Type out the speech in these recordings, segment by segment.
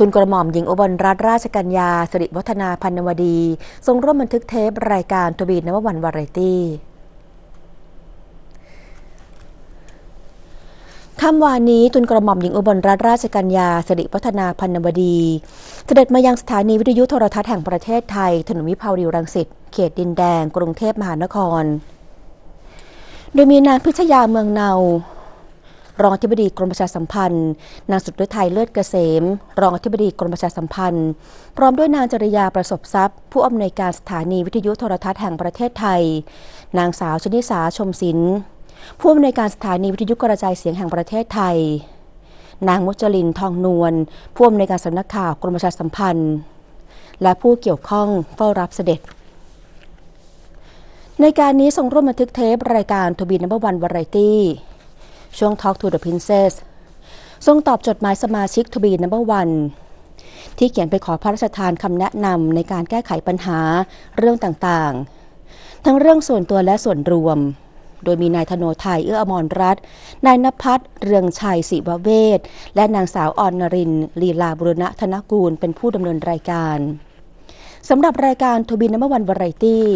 ทุนกระหม่อมหญิงอบลรัตนราชกัญญาสิริวัฒนาพันนวดี ทรงร่วมบันทึกเทปรายการทวีนววันวาไรตี้ค่ำวานนี้ทุนกระหม่อมหญิงอุบลรัตนราชกัญญาสิริวัฒนาพันนวดี เสด็จมายังสถานีวิทยุโทรทัศน์แห่งประเทศไทย ถนนวิภาวดีรังสิตเขตดินแดง กรุงเทพมหานคร โดยมีนางพิชยาเมืองเนา รองอธิบดีกรมประชาสัมพันธ์ นางสุดฤทัยเลิศเกษม รองอธิบดีกรมประชาสัมพันธ์ พร้อมด้วยนางจริยาประสบทรัพย์ ผู้อำนวยการสถานีวิทยุโทรทัศน์แห่งประเทศไทย นางสาวชนิสาชมศิลป์ผู้อำนวยการสถานีวิทยุกระจายเสียงแห่งประเทศไทย นางมุจลินทองนวลผู้อำนวยการสำนักข่าวกรมประชาสัมพันธ์ และผู้เกี่ยวข้องเฝ้ารับเสด็จในการนี้ทรงร่วมบันทึกเทปรายการทบีนัมเบอร์วันวาไรตี้ ช่วง Talk to the Princess ทรงตอบจดหมายสมาชิกทบีนัมเบอร์วันที่เขียนไปขอพระราชทานคำแนะนำในการแก้ไขปัญหาเรื่องต่างๆ ทั้งเรื่องส่วนตัวและส่วนรวม โดยมีนายธโนไทยเอื้ออมรรัตน์นายนภัสเรืองชัยศิวเวศและนางสาวออนนรินลีลาบุรณะธนกูลเป็นผู้ดำเนินรายการสำหรับรายการทบีนัมเบอร์วันวาไรตี้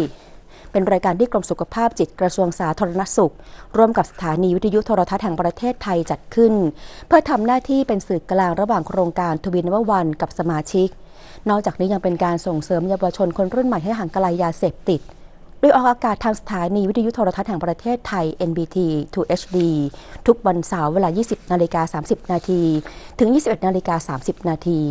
เป็นรายการที่กรมสุขภาพจิตกระทรวงสาธารณสุข ร่วมกับสถานีวิทยุโทรทัศน์แห่งประเทศไทยจัดขึ้น เพื่อทำหน้าที่เป็นสื่อกลางระหว่างโครงการทวินววันกับสมาชิก นอกจากนี้ยังเป็นการส่งเสริมเยาวชนคนรุ่นใหม่ให้ห่างไกลยาเสพติดโดยออกอากาศทางสถานีวิทยุโทรทัศน์แห่งประเทศไทย NBT 2 HD ทุกวันเสาร์เวลา 20 นาฬิกา 30 นาที ถึง 21 นาฬิกา 30 นาที